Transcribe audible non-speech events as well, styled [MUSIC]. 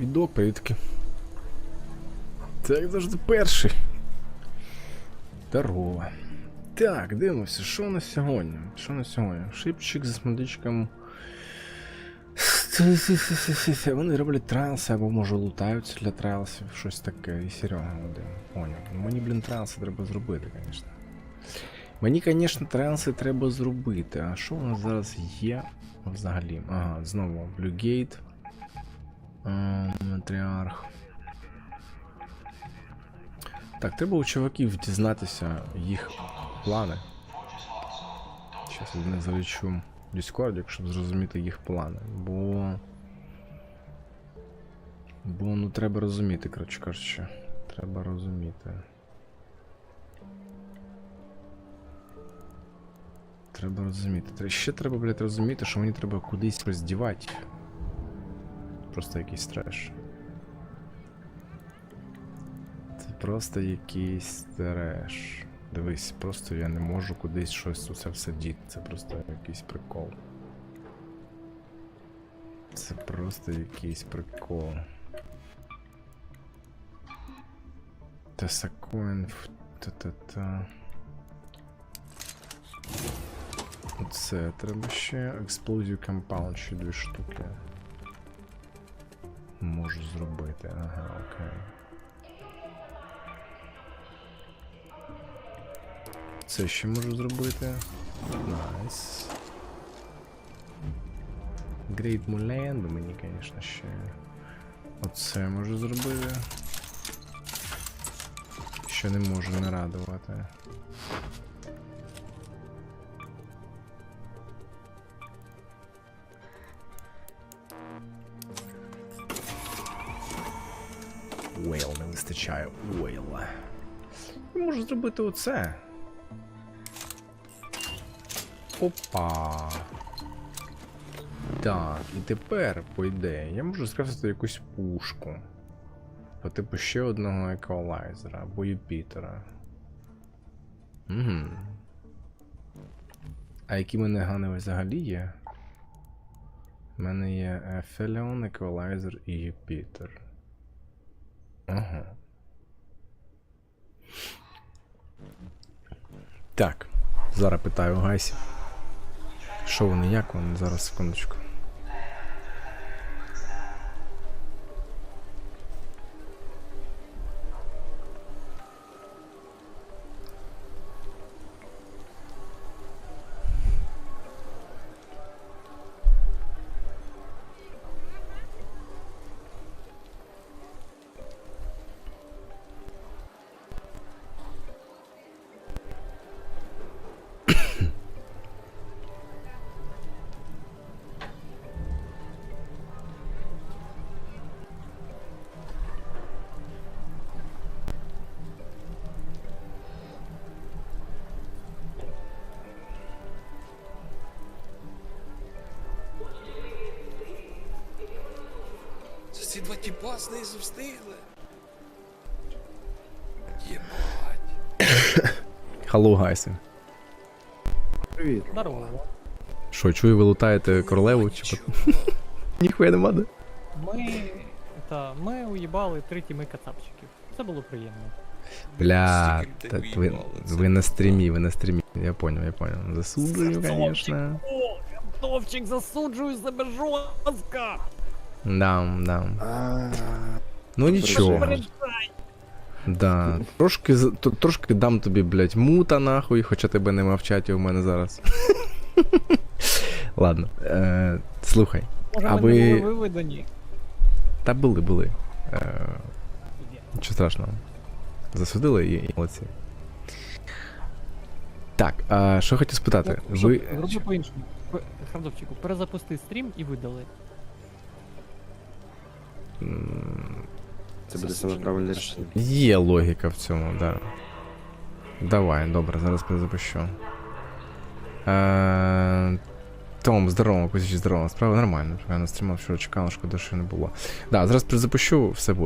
Відок, привітки. Так, завжди перший. Здорово. Так, дивимося, що на сьогодні? Що на сьогодні? Шипчик з медичком. Вони роблять трайлси або може лутаються для трайлсів, щось таке. І Серега один. Поняв. Мені, блін, трайлси треба зробити, звісно. Мені, звісно, трайлси треба зробити. А що у нас зараз є взагалі? Ага, знову Блюгейт. Матріарх. Так, треба у чуваків дізнатися їх плани. Зараз я не залічу Discord, щоб зрозуміти їх плани. Бо. Бо ну треба розуміти, коротше кажучи. Треба розуміти. Треба розуміти. Ще треба, блядь, розуміти, що мені треба кудись роздівати. Просто якийсь треш. Це просто якийсь треш. Дивись, просто я не можу кудись щось усе все діти. Це просто якийсь прикол. Це просто якийсь прикол. Тесакоін. Та-та-та. Оце треба ще. Explosive Compound ще дві штуки. Можу зробити. Ага, окей. Це ще можу зробити. Найс. Great Mulan, би мені, звісно, ще. Оце можу зробити. Що не можу не Уейл не вистачає. Уейла. Я можу зробити оце. Опа. Так, і тепер, по ідеї, я можу скрафтити якусь пушку. По типу ще одного еквалайзера або Юпітера. Угу. А які мене гани взагалі є? У мене є Ефеліон, еквалайзер і Юпітер. Ага. Так, зараз питаю Гайсі. Що вони, як вони? Зараз секундочку. Ці два тіпа знизу встигли. Єбать. Халлоу, Гайсі. Привіт. Здорово. Що, чую, ви лутаєте королеву? Чи [LAUGHS] Ніхуя нема, да? Ми. Та, ми уїбали три тіми кацапчиків. Це було приємно. Бля, та, ви, ви на стрімі, ви на стрімі. Я понял, я понял. Засуджую, конечно. О, засуджую себе жорстко! Дам, дам. Ну нічого. Да. Трошки, трошки дам тобі, блядь, мута нахуй, хоча тебе нема в чаті у мене зараз. [LAUGHS] Ладно. Е, слухай. А ви- виведені? Та були, були. Е, нічого страшного. Засудили і, молодці. Так, а що хотів спитати? Ви. Роби по-іншому. Хардовчику, перезапусти стрім і видали. Це буде саме правильне рішення. Є логіка в цьому, да. Давай, добре, зараз перезапущу. Е, Том, здорово, Кузіч, здорово. Справа нормально. Я на стрімав, що чекав, шкода, що не було. Да, зараз перезапущу, все буде.